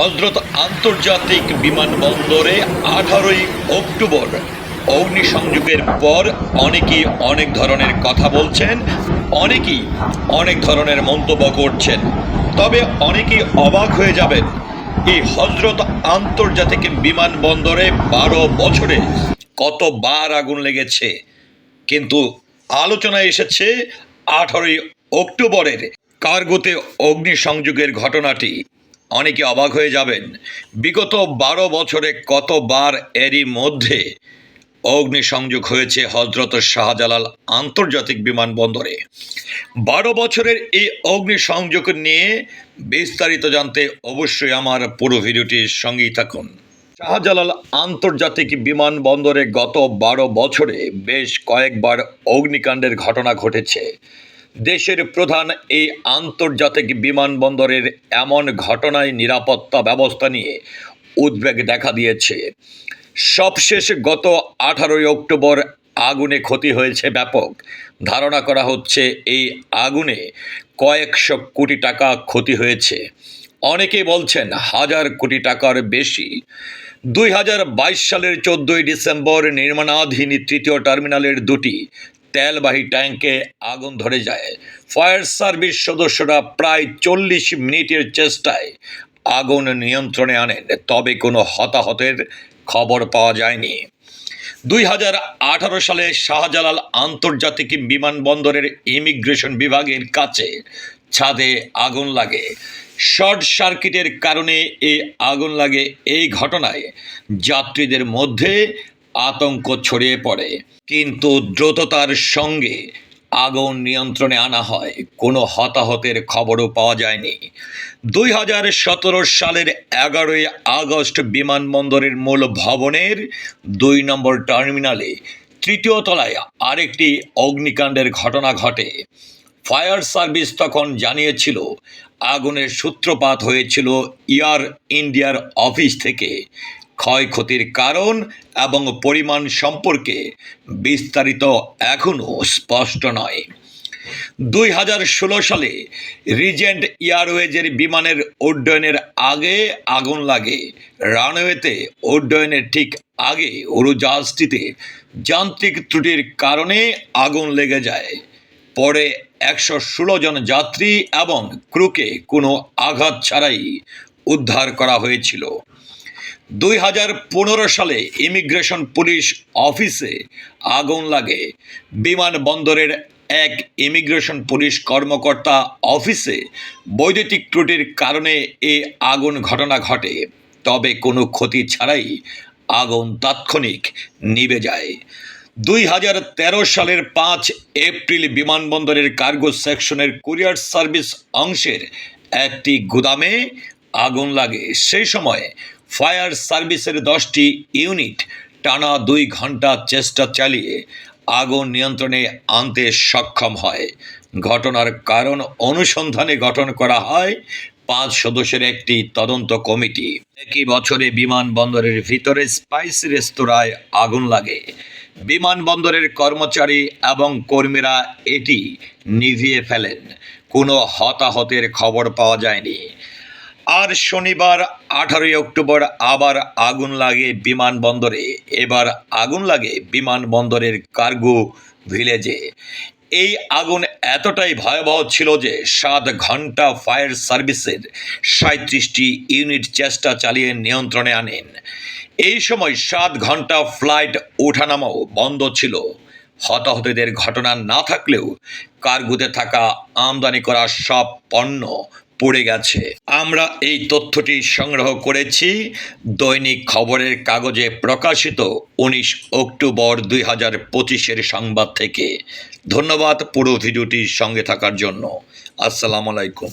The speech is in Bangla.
হজরত আন্তর্জাতিক বিমানবন্দরে আঠারোই অক্টোবর অগ্নিসংযোগের পর অনেকেই অনেক ধরনের কথা বলছেন, অনেকেই অনেক ধরনের মন্তব্য করছেন। তবে অনেকেই অবাক হয়ে যাবেন, এই হজরত আন্তর্জাতিক বিমানবন্দরে বারো বছরে কতবার আগুন লেগেছে। কিন্তু আলোচনায় এসেছে আঠারোই অক্টোবরের কার্গোতে অগ্নিসংযোগের ঘটনাটি। অনেকে অবাক হয়ে যাবেন, বিগত বারো বছরে কতবার এরই মধ্যে অগ্নিসংযোগ হয়েছে হজরত শাহজালাল আন্তর্জাতিক বিমানবন্দরে? বারো বছরের এই অগ্নিসংযোগ নিয়ে বিস্তারিত জানতে অবশ্যই আমার পুরো ভিডিওটির সঙ্গেই থাকুন। শাহজালাল আন্তর্জাতিক বিমানবন্দরে গত বারো বছরে বেশ কয়েকবার অগ্নিকাণ্ডের ঘটনা ঘটেছে। দেশের প্রধান এই আন্তর্জাতিক বিমানবন্দরের এমন ঘটনায় নিরাপত্তা ব্যবস্থা নিয়ে উদ্বেগ দেখা দিয়েছে। সবশেষ গত আঠারোই অক্টোবর আগুনে ক্ষতি হয়েছে ব্যাপক। ধারণা করা হচ্ছে এই আগুনে কয়েকশো কোটি টাকা ক্ষতি হয়েছে। অনেকেই বলছেন হাজার কোটি টাকার বেশি। দুই হাজার বাইশ সালের চোদ্দোই ডিসেম্বর নির্মাণাধীন তৃতীয় টার্মিনালের দুটি তেলবাহী ট্যাঙ্কে আগুন ধরে যায়। ফায়ার সার্ভিস সদস্যরা প্রায় চল্লিশ মিনিটের চেষ্টায় আগুন নিয়ন্ত্রণে আনেন, তবে কোনো হতাহতের খবর পাওয়া যায়নি। দুই হাজার আঠারো সালে শাহজালাল আন্তর্জাতিক বিমানবন্দরের ইমিগ্রেশন বিভাগের কাছে ছাদে আগুন লাগে। শর্ট সার্কিটের কারণে এই আগুন লাগে এই ঘটনায়। যাত্রীদের মধ্যে আতঙ্ক ছড়িয়ে পড়ে। কিন্তু দ্রুততার সঙ্গে আগুন নিয়ন্ত্রণে আনা হয়। কোনো হতাহতের খবরও পাওয়া যায়নি। দুই হাজার সতেরো সালের এগারোই আগস্ট বিমানবন্দরের মূল ভবনের দুই নম্বর টার্মিনালে তৃতীয় তলায় আরেকটি অগ্নিকাণ্ডের ঘটনা ঘটে। ফায়ার সার্ভিস তখন জানিয়েছিল, আগুনের সূত্রপাত হয়েছিল এয়ার ইন্ডিয়ার অফিস থেকে। ক্ষয়ক্ষতির কারণ এবং পরিমাণ সম্পর্কে বিস্তারিত এখনও স্পষ্ট নয়। দুই হাজার ষোলো সালে রিজেন্ট এয়ারওয়েজের বিমানের উড্ডয়নের আগে আগুন লাগে। রানওয়েতে উড্ডয়নের ঠিক আগে উড়োজাহাজটিতে যান্ত্রিক ত্রুটির কারণে আগুন লেগে যায়। পরে একশো ষোলো জন যাত্রী এবং ক্রুকে কোনো আঘাত ছাড়াই উদ্ধার করা হয়েছিল। দুই হাজার পনেরো সালে ইমিগ্রেশন পুলিশ অফিসে আগুন লাগে। বিমানবন্দরের এক ইমিগ্রেশন পুলিশ কর্মকর্তা অফিসে বৈদ্যুতিক ত্রুটির কারণে এ আগুন ঘটনা ঘটে। তবে কোনো ক্ষতি ছাড়াই আগুন তাৎক্ষণিক নিভে যায়। দুই হাজার তেরো সালের পাঁচ এপ্রিল বিমানবন্দরের কার্গো সেকশনের কুরিয়ার সার্ভিস অংশের একটি গুদামে আগুন লাগে। সেই সময় ফায়ার সার্ভিসের দশটি ইউনিট টানা দুই ঘণ্টা চেষ্টা চালিয়ে আগুন নিয়ন্ত্রণে আনতে সক্ষম হয়। ঘটনার কারণ অনুসন্ধানে গঠন করা হয় পাঁচ সদস্যের একটি তদন্ত কমিটি। একই বছরে বিমানবন্দরের ভিতরে স্পাইস রেস্তোরাঁয় আগুন লাগে। বিমানবন্দরের কর্মচারী এবং কর্মীরা এটি নিভিয়ে ফেলেন। কোনো হতাহতের খবর পাওয়া যায়নি। আর শনিবার আঠারোই অক্টোবর আবার আগুন লাগে বিমানবন্দরে। এবার আগুন লাগে বিমানবন্দরের কার্গো ভিলেজে। এই আগুন এতটাই ভয়াবহ ছিল যে সাত ঘণ্টা ফায়ার সার্ভিসের সাঁত্রিশটি ইউনিট চেষ্টা চালিয়ে নিয়ন্ত্রণে আনেন। এই সময় সাত ঘণ্টা ফ্লাইট ওঠানামাও বন্ধ ছিল। হতাহতদের ঘটনা না থাকলেও কার্গুতে থাকা আমদানি করা সব পণ্য পড়ে গেছে। আমরা এই তথ্যটি সংগ্রহ করেছি। দৈনিক খবরের কাগজে প্রকাশিত উনিশ অক্টোবর দুই হাজার পঁচিশের সংবাদ থেকে। ধন্যবাদ পুরো ভিডিওটির সঙ্গে থাকার জন্য। আসসালামু আলাইকুম।